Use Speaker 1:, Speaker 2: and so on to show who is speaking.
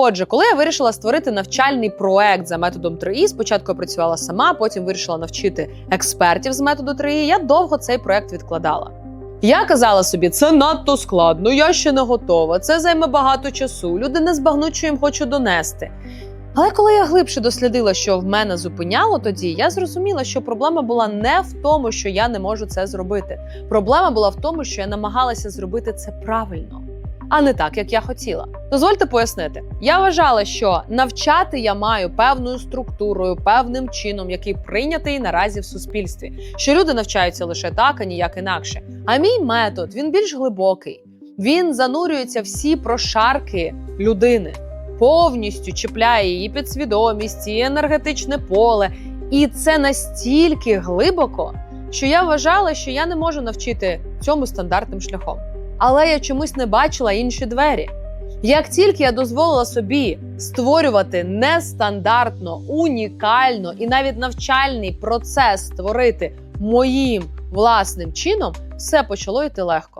Speaker 1: Отже, коли я вирішила створити навчальний проект за методом 3І, спочатку я працювала сама, потім вирішила навчити експертів з методу 3І, я довго цей проект відкладала. Я казала собі, це надто складно, я ще не готова, це займе багато часу. Люди не збагнуть, що їм хочу донести. Але коли я глибше дослідила, що в мене зупиняло тоді, я зрозуміла, що проблема була не в тому, що я не можу це зробити. Проблема була в тому, що я намагалася зробити це правильно, а не так, як я хотіла. Дозвольте пояснити. Я вважала, що навчати я маю певною структурою, певним чином, який прийнятий наразі в суспільстві, що люди навчаються лише так, а ніяк інакше. А мій метод він більш глибокий. Він занурюється всі прошарки людини, повністю чіпляє її підсвідомість, її енергетичне поле. І це настільки глибоко, що я вважала, що я не можу навчити цьому стандартним шляхом. Але я чомусь не бачила інші двері. Як тільки я дозволила собі створювати нестандартно, унікально і навіть навчальний процес створити моїм власним чином, все почало йти легко.